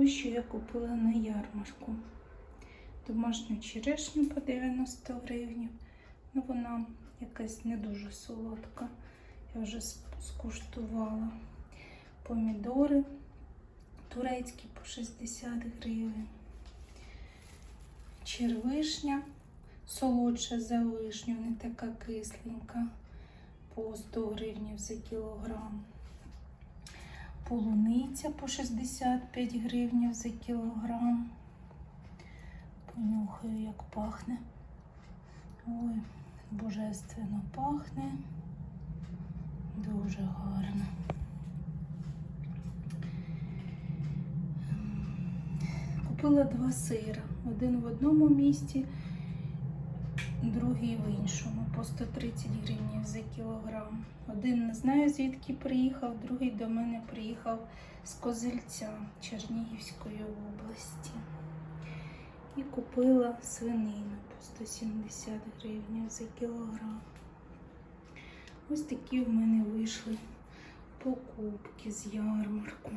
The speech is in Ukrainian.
Ось що я купила на ярмарку. Домашню черешню по 90 гривень. Ну, вона якась не дуже солодка. Я вже скуштувала. Помідори турецькі по 60 гривень. Червишня солодша за вишню, не така кисленька, по 100 гривень за кілограм. Полуниця по 65 гривень за кілограм. Понюхаю, як пахне. Ой, божественно пахне. Дуже гарно. Купила два сира. Один в одному місті, другий в іншому, по 130 гривень за кілограм. Один не знаю звідки приїхав, другий до мене приїхав з Козельця Чернігівської області. І купила свинину по 170 гривень за кілограм. Ось такі в мене вийшли покупки з ярмарку.